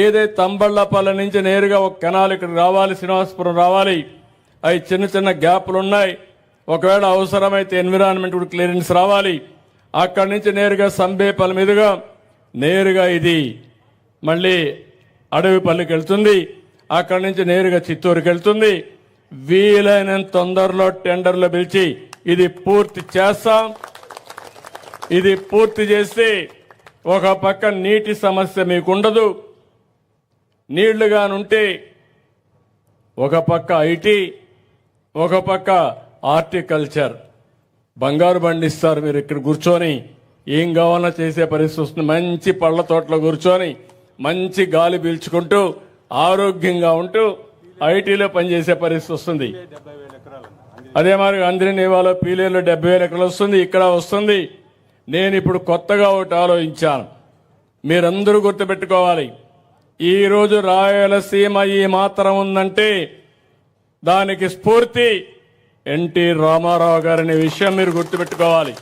ఏదైతే తంబళ్ళపల్లి నుంచి నేరుగా ఒక కెనాల్ ఇక్కడ రావాలి శ్రీనివాసపురం రావాలి. అవి చిన్న చిన్న గ్యాప్లు ఉన్నాయి ఒకవేళ అవసరమైతే ఎన్విరాన్మెంట్ కూడా క్లియరెన్స్ రావాలి. అక్కడి నుంచి నేరుగా సంబేపల్లి మీదుగా నేరుగా ఇది మళ్ళీ అడవిపల్లికి వెళ్తుంది. అక్కడి నుంచి నేరుగా చిత్తూరుకి వెళ్తుంది. వీలైనంత తొందరలో టెండర్లు పిలిచి ఇది పూర్తి చేస్తాం. ఇది పూర్తి చేస్తే ఒక పక్క నీటి సమస్య మీకు ఉండదు. నీళ్ళుగానుంటే ఒక పక్క ఐటీ ఒక పక్క ఆర్టికల్చర్. బంగారు బండిస్తారు మీరు ఇక్కడ కూర్చొని. ఏం కావాలన్నా చేసే పరిస్థితి వస్తుంది. మంచి పళ్ళ తోటలో కూర్చొని మంచి గాలి పీల్చుకుంటూ ఆరోగ్యంగా ఉంటూ ఐటీలో పనిచేసే పరిస్థితి వస్తుంది. అదే మరి అంద్రినేవాలో పీలేలో డెబ్బై వేల ఎకరాలు వస్తుంది ఇక్కడ వస్తుంది. నేను ఇప్పుడు కొత్తగా ఒకటి ఆలోచించాను. మీరందరూ గుర్తుపెట్టుకోవాలి. ఈరోజు రాయలసీమ ఈ మాత్రం ఉందంటే దానికి స్ఫూర్తి ఎన్టీ రామారావు గారనే విషయం మీరు గుర్తుపెట్టుకోవాలి.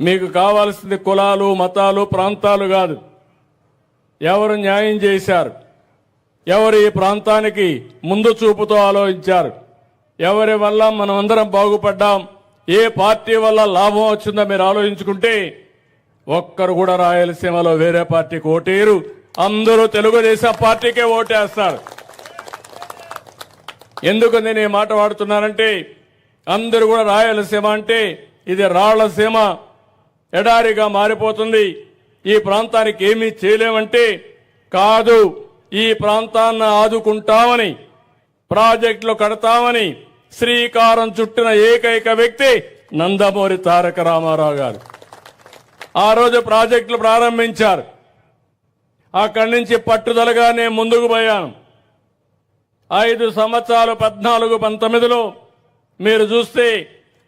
మీకు కావాల్సింది కులాలు మతాలు ప్రాంతాలు కాదు. ఎవరు న్యాయం చేశారు? ఎవరు ఈ ప్రాంతానికి ముందు చూపుతో ఆలోచించారు? ఎవరి వల్ల మనం అందరం బాగుపడ్డాం? ఏ పార్టీ వల్ల లాభం వచ్చిందో మీరు ఆలోచించుకుంటే ఒక్కరు కూడా రాయలసీమలో వేరే పార్టీకి ఓటేరు అందరూ తెలుగుదేశం పార్టీకే ఓటేస్తారు. ఎందుకు నేను ఈ మాట వాడుతున్నానంటే అందరూ కూడా రాయలసీమ అంటే ఇది రాళ్ళసీమ ఎడారిగా మారిపోతుంది. ఈ ప్రాంతానికి ఏమీ చేయలేమంటే కాదు ఈ ప్రాంతాన్ని ఆదుకుంటామని ప్రాజెక్టులు కడతామని శ్రీకారం చుట్టిన ఏకైక వ్యక్తి నందమూరి తారక రామారావు గారు. ఆ రోజు ప్రాజెక్టులు ప్రారంభించారు. అక్కడి నుంచి పట్టుదలగా నేను ముందుకు పోయాను. ఐదు సంవత్సరాలు పద్నాలుగు పంతొమ్మిదిలో మీరు చూస్తే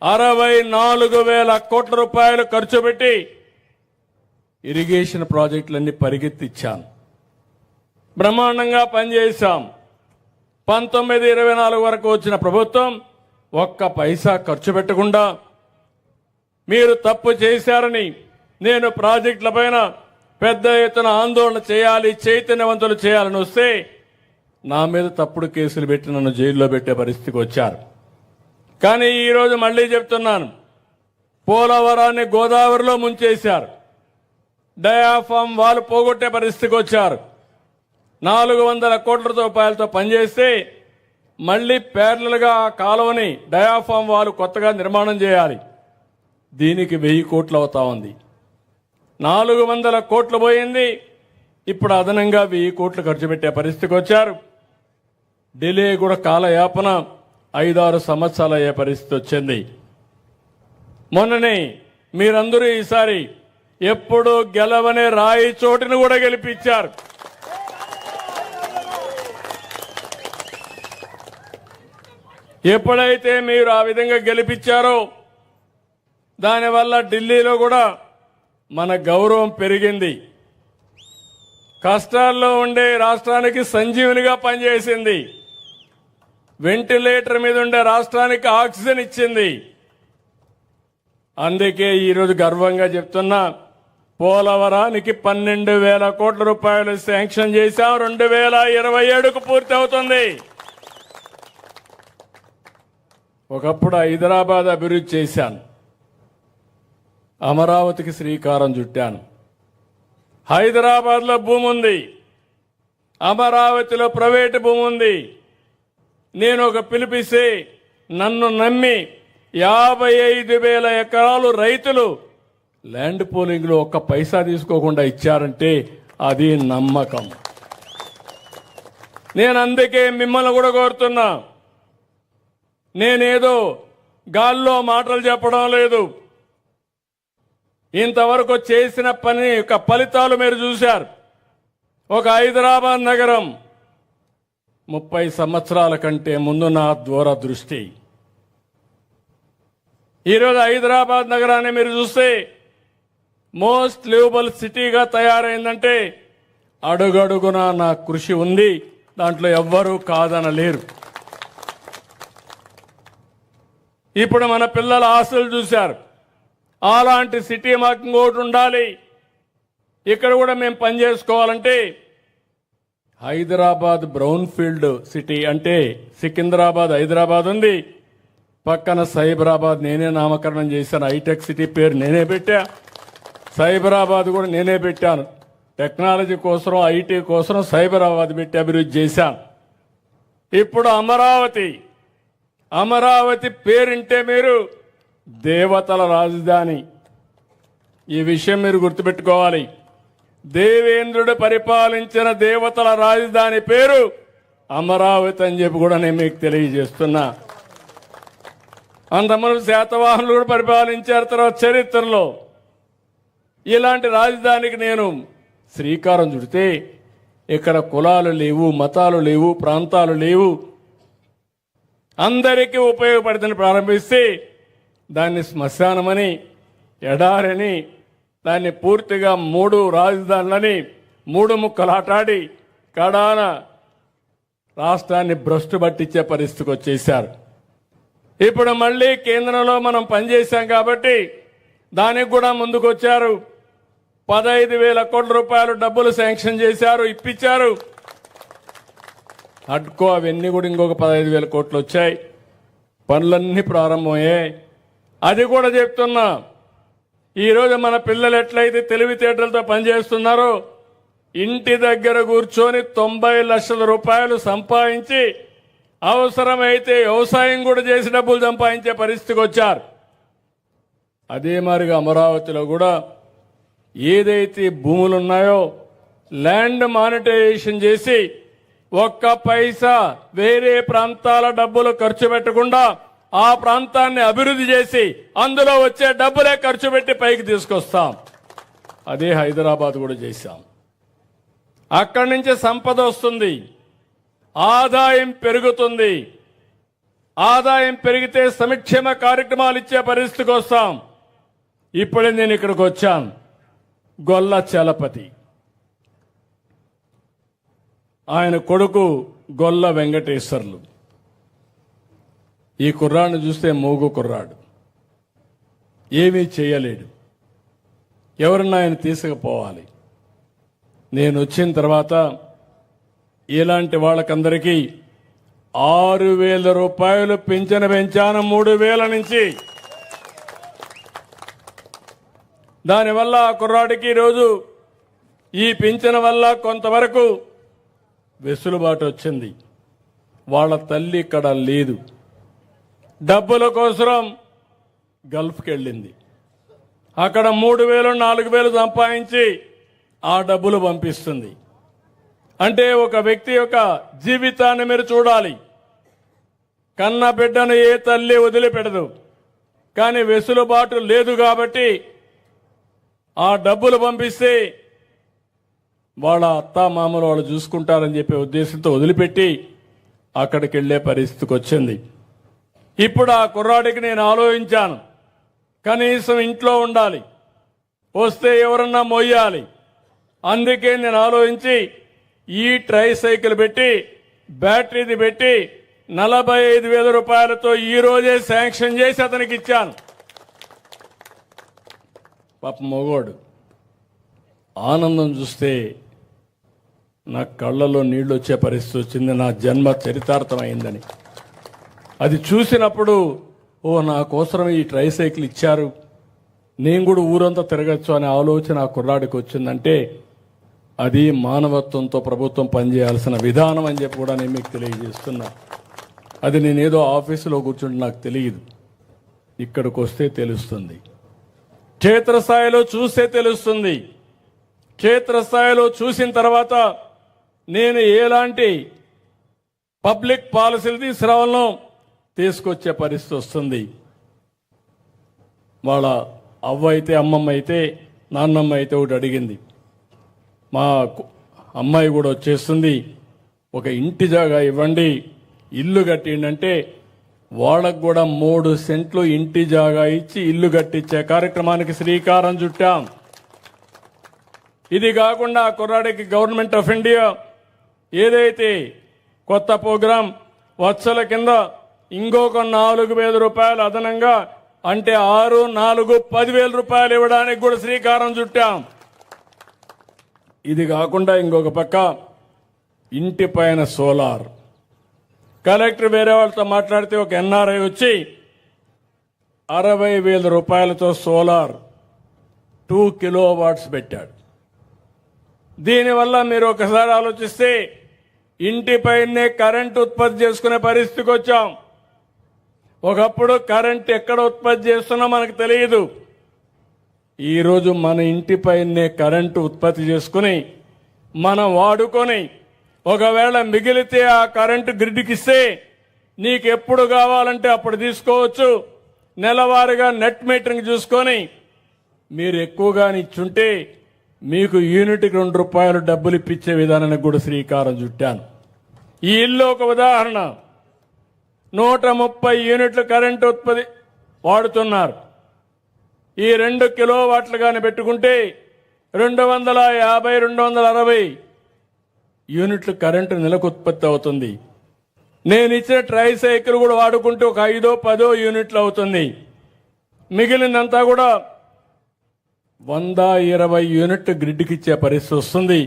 అరవై నాలుగు వేల కోట్ల రూపాయలు ఖర్చు పెట్టి ఇరిగేషన్ ప్రాజెక్టులన్నీ పరిగెత్తిచ్చాను బ్రహ్మాండంగా పనిచేశాం. పంతొమ్మిది ఇరవై నాలుగు వరకు వచ్చిన ప్రభుత్వం ఒక్క పైసా ఖర్చు పెట్టకుండా మీరు తప్పు చేశారని నేను ప్రాజెక్టుల పైన పెద్ద ఎత్తున ఆందోళన చేయాలి చైతన్యవంతులు చేయాలని వస్తే నా మీద తప్పుడు కేసులు పెట్టి నన్ను జైల్లో పెట్టే పరిస్థితికి వచ్చారు. కానీ ఈరోజు మళ్ళీ చెప్తున్నాను. పోలవరాన్ని గోదావరిలో ముంచేశారు. డయాఫామ్ వాళ్ళు పోగొట్టే పరిస్థితికి వచ్చారు. నాలుగు వందల కోట్ల రూపాయలతో పనిచేస్తే మళ్ళీ పేర్లలుగా కాలువని డయాఫామ్ వాళ్ళు కొత్తగా నిర్మాణం చేయాలి. దీనికి వెయ్యి కోట్లు అవుతా ఉంది. నాలుగు వందల కోట్లు పోయింది. ఇప్పుడు అదనంగా వెయ్యి కోట్లు ఖర్చు పెట్టే పరిస్థితికి వచ్చారు. ఢిల్లీ కూడా కాలయాపన ఐదారు సంవత్సరాలు అయ్యే పరిస్థితి వచ్చింది. మొన్ననే మీరందరూ ఈసారి ఎప్పుడు గెలవనే రాయి చోటును కూడా గెలిపించారు. ఎప్పుడైతే మీరు ఆ విధంగా గెలిపించారో దానివల్ల ఢిల్లీలో కూడా మన గౌరవం పెరిగింది. కష్టాల్లో ఉండే రాష్ట్రానికి సంజీవునిగా పనిచేసింది. వెంటిలేటర్ మీద ఉండే రాష్ట్రానికి ఆక్సిజన్ ఇచ్చింది. అందుకే ఈరోజు గర్వంగా చెప్తున్నా పోలవరానికి పన్నెండు వేల కోట్ల రూపాయలు శాంక్షన్ చేశాం రెండు వేల ఇరవై ఏడుకు పూర్తి అవుతుంది ఒకప్పుడు హైదరాబాద్ అభివృద్ధి చేశాను. అమరావతికి శ్రీకారం చుట్టాను. హైదరాబాద్లో భూమి ఉంది అమరావతిలో ప్రైవేటు భూమి ఉంది నేను ఒక పిలిపిస్తే నన్ను నమ్మి యాభై ఐదు వేల ఎకరాలు రైతులు ల్యాండ్ పోలింగ్లో ఒక్క పైసా తీసుకోకుండా ఇచ్చారంటే అది నమ్మకం. నేను అందుకే మిమ్మల్ని కూడా కోరుతున్నా. నేనేదో గాల్లో మాటలు చెప్పడం లేదు. ఇంతవరకు చేసిన పని యొక్క ఫలితాలు మీరు చూశారు. ఒక హైదరాబాద్ నగరం ముప్పై సంవత్సరాల కంటే ముందు నా దూర దృష్టి ఈరోజు హైదరాబాద్ నగరాన్ని మీరు చూస్తే మోస్ట్ లివబుల్ సిటీగా తయారైందంటే అడుగడుగున నా కృషి ఉంది దాంట్లో ఎవ్వరూ కాదనలేరు. ఇప్పుడు మన పిల్లల ఆశలు చూశారు. అలాంటి సిటీ మాకు ఇంకోటి ఉండాలి. ఇక్కడ కూడా మేము పని చేసుకోవాలంటే హైదరాబాద్ బ్రౌన్ ఫీల్డ్ సిటీ అంటే సికింద్రాబాద్ హైదరాబాద్ ఉంది. పక్కన సైబరాబాద్ నేనే నామకరణం చేశాను. హైటెక్ సిటీ పేరు నేనే పెట్టా. సైబరాబాద్ కూడా నేనే పెట్టాను. టెక్నాలజీ కోసం ఐటీ కోసం సైబరాబాద్ పెట్టి అభివృద్ధి చేశాను. ఇప్పుడు అమరావతి. అమరావతి పేరింటే మీరు దేవతల రాజధాని. ఈ విషయం మీరు గుర్తుపెట్టుకోవాలి. దేవేంద్రుడు పరిపాలించిన దేవతల రాజధాని పేరు అమరావతి అని చెప్పి కూడా నేను మీకు తెలియజేస్తున్నా. అంతమంది శాతవాహనులు కూడా పరిపాలించారు తర్వాత చరిత్రలో. ఇలాంటి రాజధానికి నేను శ్రీకారం చుడితే ఇక్కడ కులాలు లేవు మతాలు లేవు ప్రాంతాలు లేవు. అందరికీ ఉపయోగపడుతుంది ప్రారంభిస్తే దాన్ని శ్మశానమని ఎడారని దాన్ని పూర్తిగా మూడు రాజధానులని మూడు ముక్కలాటాడి కడాన రాష్ట్రాన్ని భ్రష్టు పట్టించే పరిస్థితికి వచ్చేశారు. ఇప్పుడు మళ్ళీ కేంద్రంలో మనం పనిచేశాం కాబట్టి దానికి కూడా ముందుకొచ్చారు. పదహైదు వేల కోట్ల రూపాయలు డబ్బులు శాంక్షన్ చేశారు ఇప్పించారు అడ్కో అవన్నీ కూడా ఇంకొక పదహైదు వేల కోట్లు వచ్చాయి. పనులన్నీ ప్రారంభమయ్యాయి. అది కూడా చెప్తున్నా. ఈరోజు మన పిల్లలు ఎట్లయితే తెలివితేటలతో పనిచేస్తున్నారో ఇంటి దగ్గర కూర్చొని తొంభై లక్షల రూపాయలు సంపాదించి అవసరమైతే వ్యవసాయం కూడా చేసి డబ్బులు సంపాదించే పరిస్థితికి వచ్చారు. అదే మారిగా అమరావతిలో కూడా ఏదైతే భూములు ఉన్నాయో ల్యాండ్ మానిటైజేషన్ చేసి ఒక్క పైసా వేరే ప్రాంతాల డబ్బులు ఖర్చు పెట్టకుండా ఆ ప్రాంతాన్ని అభివృద్ధి చేసి అందులో వచ్చే డబ్బులే ఖర్చు పెట్టి పైకి తీసుకొస్తాం. అదే హైదరాబాద్ కూడా చేశాం. అక్కడి నుంచి సంపద వస్తుంది. ఆదాయం పెరుగుతుంది. ఆదాయం పెరిగితే సంక్షేమ కార్యక్రమాలు ఇచ్చే పరిస్థితికి వస్తాం. ఇప్పుడే నేను ఇక్కడికి వచ్చాను గొల్ల చలపతి. ఆయన కొడుకు గొల్ల వెంకటేశ్వర్లు. ఈ కుర్రాడిని చూస్తే మోగు కుర్రాడు. ఏమీ చేయలేడు. ఎవరన్నా ఆయన తీసుకుపోవాలి. నేను వచ్చిన తర్వాత ఇలాంటి వాళ్ళకందరికీ ఆరు వేల రూపాయలు పింఛను పెంచాను మూడు వేల నుంచి. దానివల్ల ఆ కుర్రాడికి ఈరోజు ఈ పింఛను వల్ల కొంతవరకు వెసులుబాటు వచ్చింది. వాళ్ళ తల్లి ఇక్కడ లేదు. డబ్బుల కోసం గల్ఫ్కి వెళ్ళింది అక్కడ మూడు వేలు నాలుగు వేలు సంపాదించి ఆ డబ్బులు పంపిస్తుంది. అంటే ఒక వ్యక్తి యొక్క జీవితాన్ని మీరు చూడాలి. కన్న బిడ్డను ఏ తల్లి వదిలిపెడదు కానీ వెసులుబాటు లేదు కాబట్టి ఆ డబ్బులు పంపిస్తే వాళ్ళ అత్త మామలు వాళ్ళు చూసుకుంటారని చెప్పే ఉద్దేశంతో వదిలిపెట్టి అక్కడికి వెళ్ళే పరిస్థితికి వచ్చింది. ఇప్పుడు ఆ కుర్రాడికి నేను ఆలోచించాను. కనీసం ఇంట్లో ఉండాలి. వస్తే ఎవరన్నా మొయ్యాలి. అందుకే నేను ఆలోచించి ఈ ట్రై సైకిల్ పెట్టి బ్యాటరీది పెట్టి నలభై ఐదు వేల రూపాయలతో ఈ రోజే శాంక్షన్ చేసి అతనికి ఇచ్చాను. పాప మొగోడు ఆనందం చూస్తే నా కళ్ళలో నీళ్ళు వచ్చే పరిస్థితి వచ్చింది నా జన్మ చరితార్థమైందని. అది చూసినప్పుడు ఓ నా కోసం ఈ ట్రై సైకిల్ ఇచ్చారు. నేను కూడా ఊరంతా తిరగచ్చు అనే ఆలోచన ఆ కుర్రాడికి వచ్చిందంటే అది మానవత్వంతో ప్రభుత్వం పనిచేయాల్సిన విధానం అని చెప్పి కూడా నేను మీకు తెలియజేస్తున్నా. అది నేనేదో ఆఫీసులో కూర్చుంటే నాకు తెలియదు. ఇక్కడికి వస్తే తెలుస్తుంది. క్షేత్రస్థాయిలో చూస్తే తెలుస్తుంది. క్షేత్రస్థాయిలో చూసిన తర్వాత నేను ఎలాంటి పబ్లిక్ పాలసీలు తీసుకురావాలను తీసుకొచ్చే పరిస్థితి వస్తుంది. వాళ్ళ అవ్వ అయితే అమ్మమ్మ అయితే నాన్నమ్మ అయితే ఒకటి అడిగింది. మా అమ్మాయి కూడా వచ్చేస్తుంది. ఒక ఇంటి జాగా ఇవ్వండి. ఇల్లు కట్టిండంటే వాళ్ళకు కూడా మూడు సెంట్లు ఇంటి జాగా ఇచ్చి ఇల్లు కట్టించే కార్యక్రమానికి శ్రీకారం చుట్టాం. ఇది కాకుండా కుర్రాడికి గవర్నమెంట్ ఆఫ్ ఇండియా ఏదైతే కొత్త ప్రోగ్రాం వత్సల కింద ఇంకొక నాలుగు వేల రూపాయలు అదనంగా అంటే ఆరు నాలుగు పదివేల రూపాయలు ఇవ్వడానికి కూడా శ్రీకారం చుట్టాం. ఇది కాకుండా ఇంకొక పక్క ఇంటి పైన సోలార్. కలెక్టర్ వేరే వాళ్ళతో మాట్లాడితే ఒక ఎన్ఆర్ఐ వచ్చి అరవై వేల రూపాయలతో సోలార్ టూ కిలో వాట్స్ పెట్టాడు. దీనివల్ల మీరు ఒకసారి ఆలోచిస్తే ఇంటిపైనే కరెంట్ ఉత్పత్తి చేసుకునే పరిస్థితికి వచ్చాం. ఒకప్పుడు కరెంట్ ఎక్కడ ఉత్పత్తి చేస్తున్నా మనకు తెలియదు. ఈరోజు మన ఇంటిపైనే కరెంటు ఉత్పత్తి చేసుకుని మనం వాడుకొని ఒకవేళ మిగిలితే ఆ కరెంటు గ్రిడ్కి ఇస్తే నీకు ఎప్పుడు కావాలంటే అప్పుడు తీసుకోవచ్చు. నెలవారీగా నెట్ మీటరింగ్ చూసుకొని మీరు ఎక్కువగా ఇచ్చుంటే మీకు యూనిట్కి రెండు రూపాయలు డబ్బులు ఇప్పించే విధానానికి కూడా శ్రీకారం చుట్టాను. ఈ ఇల్లు ఒక ఉదాహరణ. నూట ముప్పై యూనిట్లు కరెంటు ఉత్పత్తి వాడుతున్నారు. ఈ రెండు కిలో కానీ పెట్టుకుంటే రెండు వందల యాభై రెండు వందల అరవై యూనిట్లు కరెంటు నెలకు ఉత్పత్తి అవుతుంది. నేను ఇచ్చిన ట్రై సైకిల్ కూడా వాడుకుంటే ఒక ఐదో పదో యూనిట్లు అవుతుంది. మిగిలినంతా కూడా వంద ఇరవై యూనిట్ గ్రిడ్కి ఇచ్చే పరిస్థితి వస్తుంది.